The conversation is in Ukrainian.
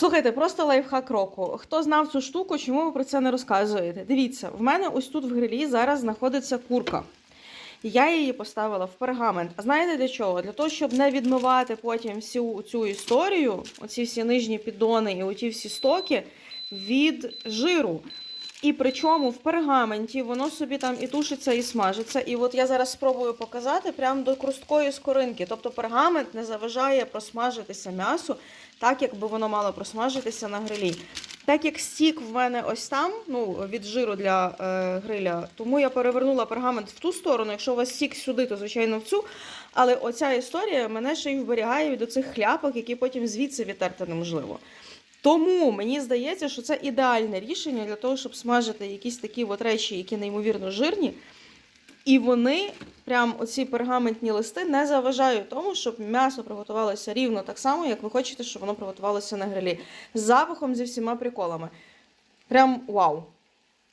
Слухайте, просто лайфхак року. Хто знав цю штуку, чому ви про це не розказуєте? Дивіться, в мене ось тут в грилі зараз знаходиться курка. Я її поставила в пергамент. А знаєте для чого? Для того, щоб не відмивати потім всю цю історію, оці всі нижні піддони і оті всі стоки від жиру. І причому в пергаменті воно собі там і тушиться, і смажиться. І от я зараз спробую показати прямо до крусткої скоринки. Тобто пергамент не заважає просмажитися м'ясу, так якби воно мало просмажитися на грилі. Так як стік в мене ось там, ну від жиру для е, гриля, тому я перевернула пергамент в ту сторону. Якщо у вас стік сюди, то звичайно в цю. Але оця історія мене ще й вберігає від оцих хляпок, які потім звідси відтерти неможливо. Тому мені здається, що це ідеальне рішення для того, щоб смажити якісь такі от речі, які неймовірно жирні. І вони, прям оці пергаментні листи, не заважають тому, щоб м'ясо приготувалося рівно так само, як ви хочете, щоб воно приготувалося на грилі. З запахом зі всіма приколами. Прям вау!